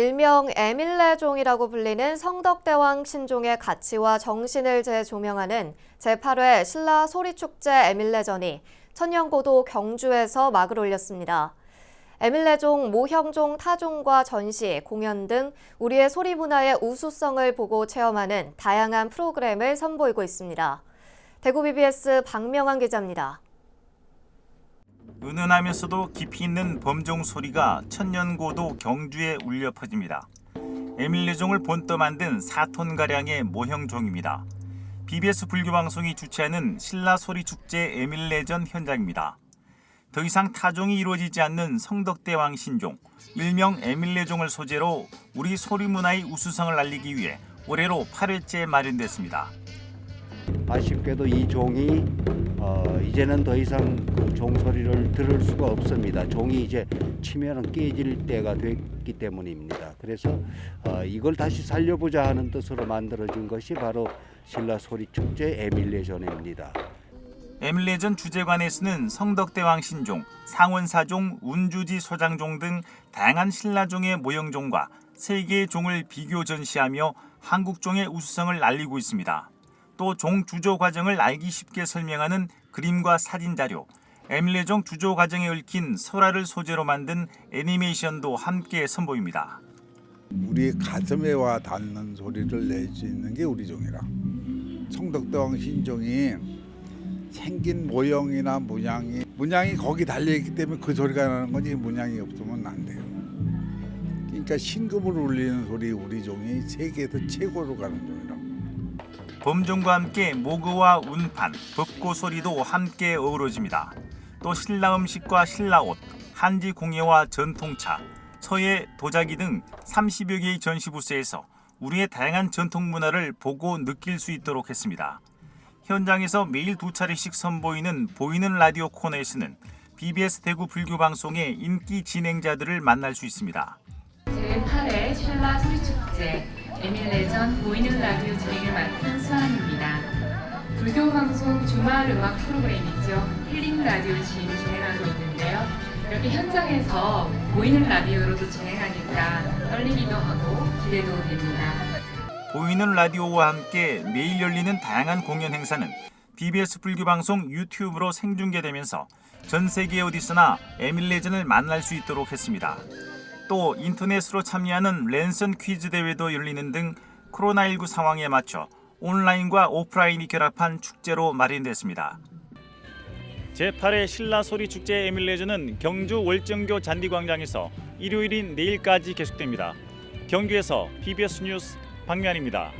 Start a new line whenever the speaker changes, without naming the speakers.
일명 에밀레종이라고 불리는 성덕대왕 신종의 가치와 정신을 재조명하는 제8회 신라 소리축제 에밀레전이 천년고도 경주에서 막을 올렸습니다. 에밀레종, 모형종, 타종과 전시, 공연 등 우리의 소리 문화의 우수성을 보고 체험하는 다양한 프로그램을 선보이고 있습니다. 대구 BBS 박명환 기자입니다.
은은하면서도 깊이 있는 범종 소리가 천년고도 경주에 울려 퍼집니다. 에밀레종을 본떠 만든 4톤 가량의 모형종입니다. BBS 불교방송이 주최하는 신라 소리 축제 에밀레전 현장입니다. 더 이상 타종이 이루어지지 않는 성덕대왕 신종, 일명 에밀레종을 소재로 우리 소리 문화의 우수성을 알리기 위해 올해로 8회째 마련됐습니다.
아쉽게도 이 종이 어, 이제는 더 이상 그 종소리를 들을 수가 없습니다. 종이 이제 치면은 깨질 때가 됐기 때문입니다. 그래서 어, 이걸 다시 살려보자 하는 뜻으로 만들어진 것이 바로 신라 소리 축제 에밀레전입니다.
에밀레전 주제관에서는 성덕대왕 신종, 상원사종, 운주지 소장종 등 다양한 신라종의 모형종과 세계의 종을 비교 전시하며 한국종의 우수성을 알리고 있습니다. 또 종 주조 과정을 알기 쉽게 설명하는 그림과 사진 자료, 에밀레종 주조 과정에 얽힌 설화를 소재로 만든 애니메이션도 함께 선보입니다.
우리의 가슴에 와 닿는 소리를 낼 수 있는 게 우리 종이라. 성덕대왕 신종이 생긴 모형이나 문양이 문양이 거기 달려 있기 때문에 그 소리가 나는 거지 문양이 없으면 안 돼요. 그러니까 신금을 울리는 소리 우리 종이 세계에서 최고로 가는 종이라.
범종과 함께 모그와 운판, 법고 소리도 함께 어우러집니다. 또 신라 음식과 신라 옷, 한지 공예와 전통차, 서예 도자기 등 30여 개의 전시 부스에서 우리의 다양한 전통 문화를 보고 느낄 수 있도록 했습니다. 현장에서 매일 두 차례씩 선보이는 보이는 라디오 코너에서는 BBS 대구 불교 방송의 인기 진행자들을 만날 수 있습니다.
제8회 신라 소리축제 에밀 레전 보이는 라디오 진행을 맡은 수아입니다. 불교 방송 주말 음악 프로그램이죠. 힐링 라디오 지금 진행하고 있는데요. 이렇게 현장에서 보이는 라디오로도 진행하니까 떨리기도 하고 기대도 됩니다.
보이는 라디오와 함께 매일 열리는 다양한 공연 행사는 BBS 불교 방송 유튜브로 생중계되면서 전 세계 어디서나 에밀레전을 만날 수 있도록 했습니다. 또 인터넷으로 참여하는 랜선 퀴즈 대회도 열리는 등 코로나19 상황에 맞춰 온라인과 오프라인이 결합한 축제로 마련됐습니다. 제8회 신라 소리 축제 에밀레전은 경주 월정교 잔디광장에서 일요일인 내일까지 계속됩니다. 경주에서 PBS 뉴스 박면입니다.